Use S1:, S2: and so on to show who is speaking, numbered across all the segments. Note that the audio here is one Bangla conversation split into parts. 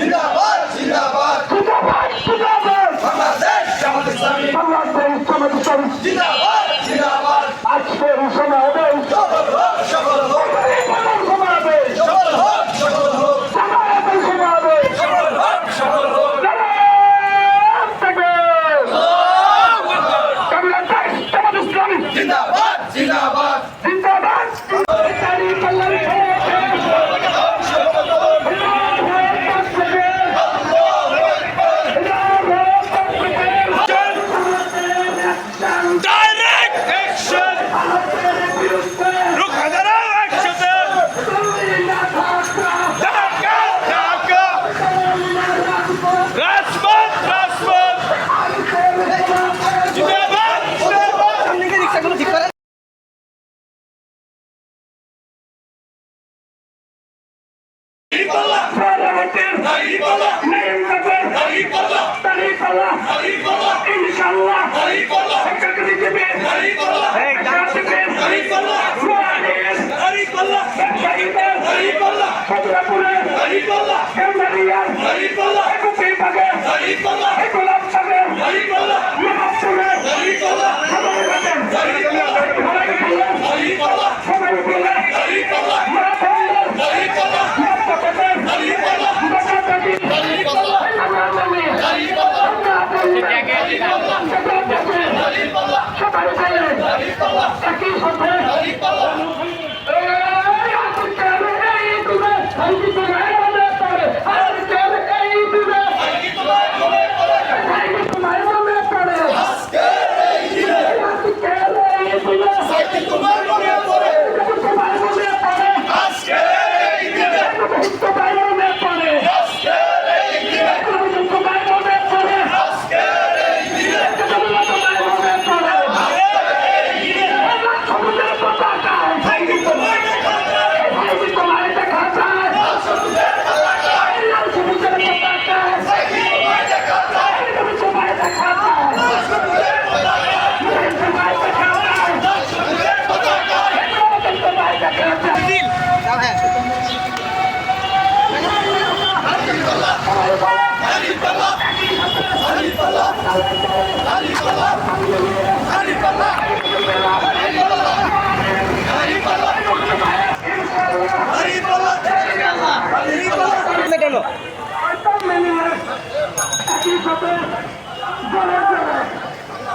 S1: 일어나! হরিপল্লা হরিপল্লা হরিপল্লা হরিপল্লা হরিপল্লা একই সাথে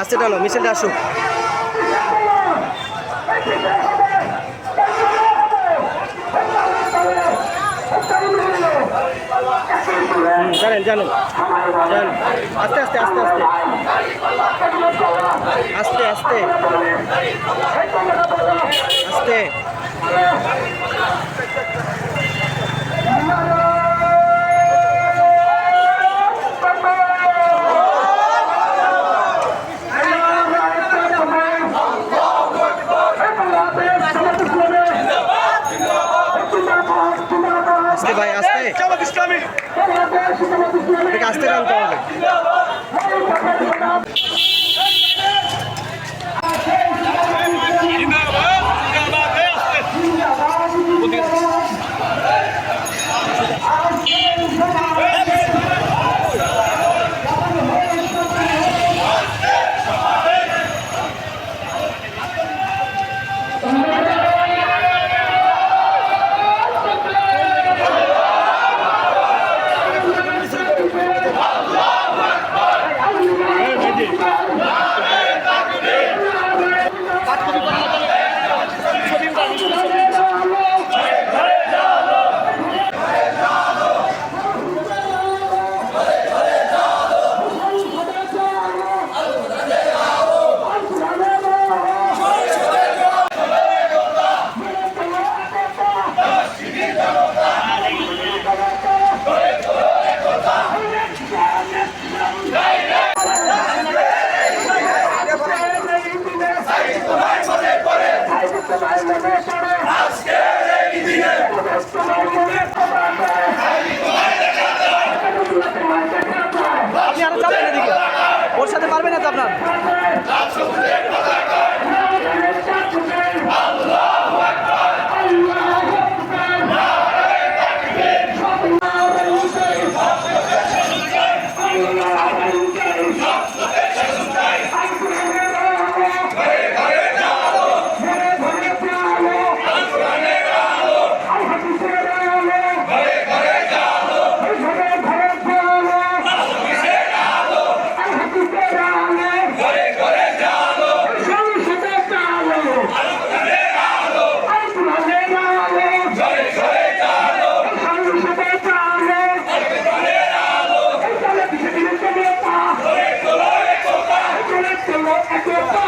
S2: আসতে টানো মিছিলটা আসুক। জানেন জানেন
S1: জানেন। আস্তে আস্তে আস্তে আস্তে। আস্তে আস্তে। আস্তে। কাছ থেকে হবে। I road, I feel